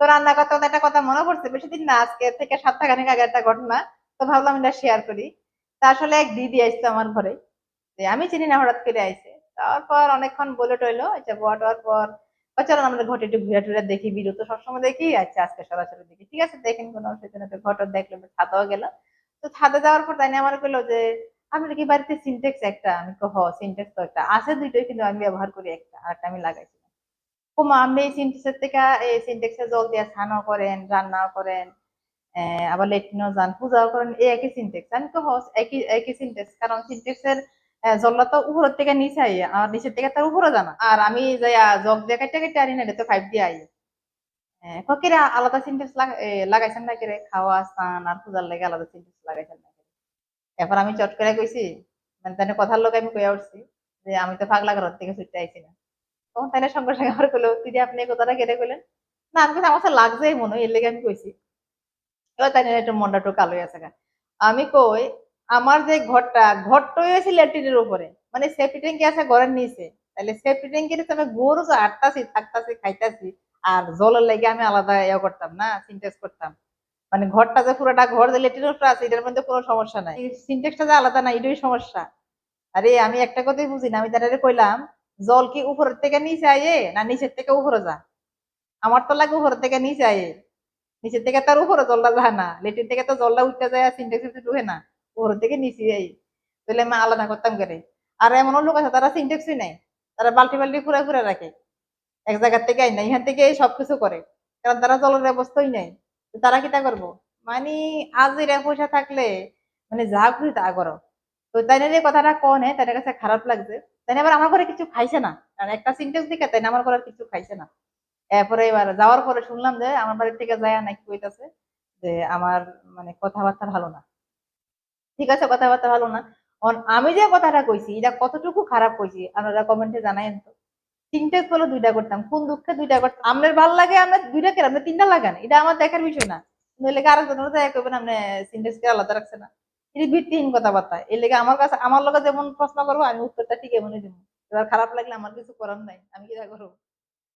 তো রান্না করতে করতে একটা কথা মনে পড়ছে, বেশি দিন না, আজকে থেকে সপ্তাহখানেক আগে একটা ঘটনা, তো ভাবলাম এটা শেয়ার করি। তা আসলে এক দিদি আসছে আমার ঘরে, যে আমি চিনি না, হঠাৎ করে আইছে। তারপর অনেকক্ষণ বলে টইলো আচ্ছা বয়া টওয়ার পর চলো আমরা ঘটে একটু ঘুরে টুরে দেখি বিরু তো সবসময় দেখি আচ্ছা আজকে সরাসরি দেখি। ঠিক আছে, দেখেন কোনো অসুবিধা তো ঘটর দেখল ছাদাও গেল। তো ছাদে যাওয়ার পর তাই আমার কইলো যে, আপনার কি বাড়িতে সিনটেক্স একটা? আমি কো হ সিনটেক্স তো একটা। আছে দুইটাই, কিন্তু আমি ব্যবহার করি একটা আর একটা আমি লাগাইছি। কুমা আপনি সিনটেক্সের থেকে এই সিনটেক্সে জল দিয়ে স্নানও করেন রান্নাও করেন আবার লেট্রিনও যান পূজাও করেন এই একই সিনটেক্স আমি তো হস একই একই সিনটেক্স কারণ সিনটেক্সের জলটা তো উপরের থেকে নিচে আই আর নিচের থেকে তার উপরে জানা আর আমি যাইয়া জগ দিয়ে কাটতে কাটতে আনি না এটা তো ফাইভ দিয়ে আই ফকিরে আলাদা সিনটেক্স লাগাইছেন না করে খাওয়া স্নান আর পূজার লাগে আলাদা সিনটেক্স লাগাইছেন না এরপর আমি চট করে কইছি মানে তাদের কথার লোক আমি কইয়া উঠছি যে আমি তো পাগলা ঘর থেকে ছুটতে আইছি না তখন তাহলে সঙ্গে সঙ্গে আমার কইলো তুই আপনি কথাটা কেটে কইলেন না, আমি আমার কাছে লাগছেই মনে হয় এর লেগে আমি কইছি এবার তাই একটু মনটা একটু কালো আছে আমি কই আমার যে ঘরটা ঘরটাই আছে ল্যাট্রিনের উপরে মানে সেফটি ট্যাঙ্কি আছে ঘরের নিচে। তাহলে সেফটি ট্যাঙ্কির আমি গরু আটতাছি থাকতাছি, খাইতাছি। আর জলের লেগে আমি আলাদা ইয়ে করতাম না সিনটেক্স করতাম। মানে ঘরটা যে পুরোটা ঘর যে ল্যাট্রিনের উপরে আছে এটার মধ্যে কোনো সমস্যা নাই। সিনটেক্সটা যে আলাদা না এটাই সমস্যা। আরে আমি একটা কথাই বুঝি না, আমি তাদের কইলাম জল কি উপরের থেকে নিচে আয়ে না নিচের থেকে উপরে যা আমার তো লাগে উপরের থেকে নিচে আয়ে। নিচের থেকে তার উপরে জলটা যায় না। লেটির থেকে তো জলটা উঠতে যায় আর সিনটেক্স ঢুকে না। উপরের থেকে নিচে যাই তাহলে আমি আলাদা করতাম করে আর এমন লোক আছে তারা সিনটেক্সই নাই তারা বালতি বালতি ঘুরে ঘুরে রাখে। এক জায়গার থেকে আই না এখান থেকে সবকিছু করে। কারণ তারা জলের ব্যবস্থাই নাই তারা কিটা করব? মানে আজিরা পয়সা থাকলে মানে যা খুশি তা করো। তো তাই না যে কথাটা কনে তাদের কাছে খারাপ লাগছে। তাই আবার আমার ঘরে কিছু খাইছে না। কারণ একটা সিনটেক্স দিকে তাই আমার ঘরে কিছু খাইছে না। এরপরে এবার যাওয়ার পরে শুনলাম যে আমার বাড়ি থেকে যায় নাকি কইতাছে যে আমার মানে কথাবার্তা ভালো না। ঠিক আছে, কথাবার্তা ভালো না। আমি যে কথাটা কইছি, এটা কতটুকু খারাপ কইছি, আপনারা কমেন্টে জানাইন তো। সিনটেক্স বলে দুইটা করতাম, কোন দুঃখে দুইটা করতাম। আপনার ভালো লাগে আমরা দুইটা কেন আপনি তিনটা লাগান এটা আমার দেখার বিষয় না। নইলে আরেকজনের দেখা করবেন, আপনি সিনটেক্সকে আলাদা রাখছে না। এটা ভিত্তিহীন কথাবার্তা। এর লেগে আমার কাছে আমার লোক যেমন প্রশ্ন করব, আমি উত্তরটা ঠিক এমনই দিব। এবার খারাপ লাগলে আমার কিছু করার নাই, আমি কি করব?